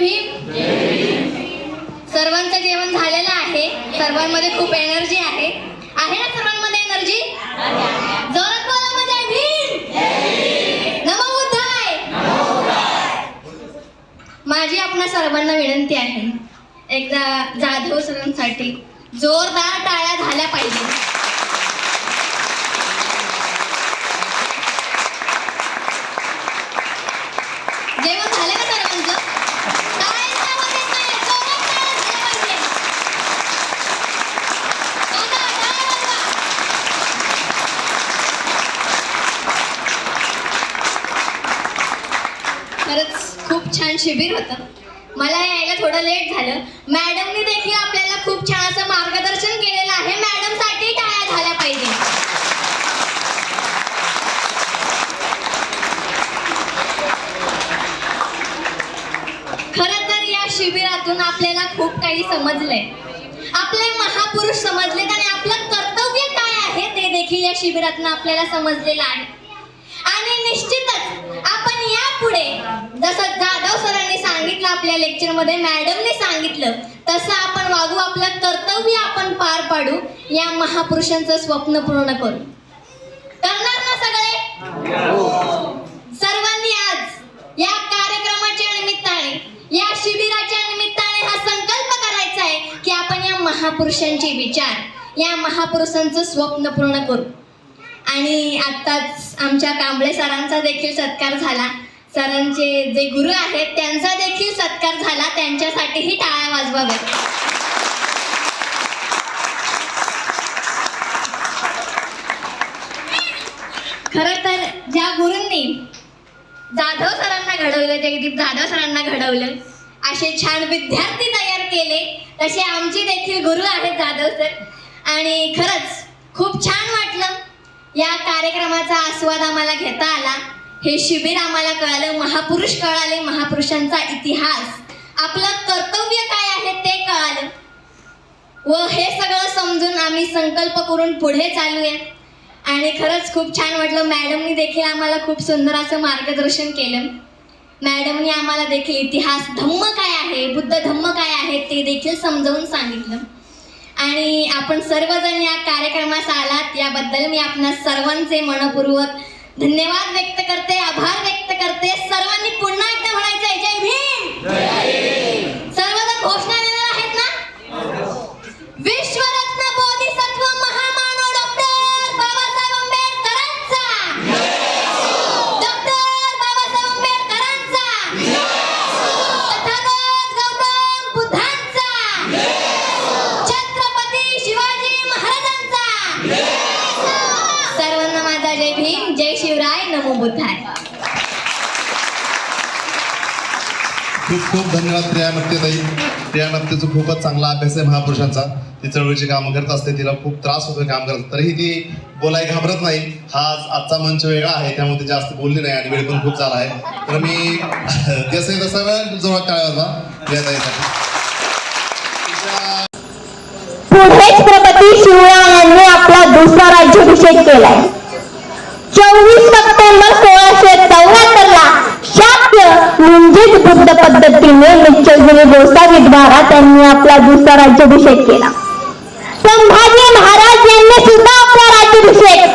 भीम. सर्वांचं जेवण झालेलं आहे. सर्वांमध्ये खूप एनर्जी आहे. आहे ना सर्वांमध्ये एनर्जी जोरात बोला म्हणजे भीम माझी आपणा सर्वांना विनंती आहे. एकदा जाधव सरांसाठी जोरदार टाळ्या झाल्या पाहिजे जेवण झालं का सर्वांचं टाळ्यांचा आवाज येत नाही. जोरात टाळ्या झाल्या पाहिजे. वाजवा, टाळ्या वाजवा. खरंच शिबिर होतं. मला यायला थोडं लेट झालं. मॅडमनी देखील आपल्याला खूप छान असं मार्गदर्शन केलेलं आहे. मॅडमसाठी टाळ्या झाल्या पाहिजे. खरं तर या शिबिरातून आपल्याला खूप काही समजलंय. आपले महापुरुष समजले आणि आपलं कर्तव्य काय आहे ते देखील या शिबिरातून आपल्याला समजलेलं आहे. आणि निश्चितच पुढे. जसं जाधव सरांनी सांगितलं आपल्या लेक्चरमध्ये मॅडमने सांगितलं तसं आपण वागू आपलं कर्तव्य आपण पार पाडू या महापुरुषांचं स्वप्न पूर्ण करू. करणार ना सगळे? सर्वांनी आज या कार्यक्रमाच्या निमित्ताने या शिबिराच्या निमित्ताने हा संकल्प करायचा आहे की आपण या महापुरुषांचे विचार या महापुरुषांचं स्वप्न पूर्ण करू. आणि आत्ताच आमच्या कांबळे सरांचा देखील सत्कार झाला. सरांचे जे गुरु आहेत त्यांचा देखील सत्कार झाला. त्यांच्यासाठीही टाळ्या वाजवाव्यात. खर तर ज्या गुरूंनी जाधव सरांना घडवलं जगदीप जाधव सरांना घडवलं असे छान विद्यार्थी तयार केले तसे आमचे देखील गुरु आहेत जाधव सर. आणि खरंच खूप छान वाटलं. या कार्यक्रमाचा आस्वाद आम्हाला घेता आला. हे शिबिर आम्हाला कळालं महापुरुष कळाले महापुरुषांचा इतिहास. आपलं कर्तव्य काय आहे ते कळालं. व हे सगळं समजून आम्ही संकल्प करून पुढे चालूयात आणि खरंच खूप छान वाटलं. मॅडमनी देखील आम्हाला खूप सुंदर असं मार्गदर्शन केलं. मॅडमनी आम्हाला देखील इतिहास धम्म काय आहे बुद्ध धम्म काय आहे ते देखील समजावून सांगितलं. आणि आपण सर्वजण या कार्यक्रमास आलात याबद्दल मी आपणा सर्वांचे मनपूर्वक धन्यवाद व्यक्त करते आभार व्यक्त करते. सर्वांनी पुन्हा एकदा म्हणायचं आहे जय भीम! सर्वजण घोषणा देणार आहेत ना? विश्वरत्न बोधिसत्व महामानव डॉक्टर बाबासाहेब आंबेडकरांचा! डॉक्टर बाबासाहेब आंबेडकरांचा! तथागत गौतम बुद्धांचा! छत्रपती शिवाजी महाराजांचा! सर्वांना माझा जय भीम जय नमो बुद्धाय खूप खूप धन्यवाद प्रिया नक्तेताई प्रिया नक्तेचा खूपच चांगला अभ्यास आहे महापुरुषांचा. ती चळवळीची कामं करत असते तिला खूप त्रास होतोय काम करत. तरीही ती बोलाय घाबरत नाही. हा आज आजचा मंच वेगळा आहे त्यामुळे ती जास्त बोलली नाही आणि वेळ पण खूप झाला आहे. तर मी जसं आहे तसं वेळ जोरात टाळ्या वाजवा प्रियाताईसाठी. तिच्या पुढे छत्रपती शिवरायांनी आपला दुसरा राज्याभिषेक केलाय. चोवीस सप्टेंबर सोळाशे चौऱ्याहत्तरला शाक्य म्हणजेच बुद्ध पद्धतीने निश्चयगिरी गोसावी द्वारा त्यांनी आपला दुसरा राज्याभिषेक केला संभाजी महाराज यांनी सुद्धा आपला राज्याभिषेक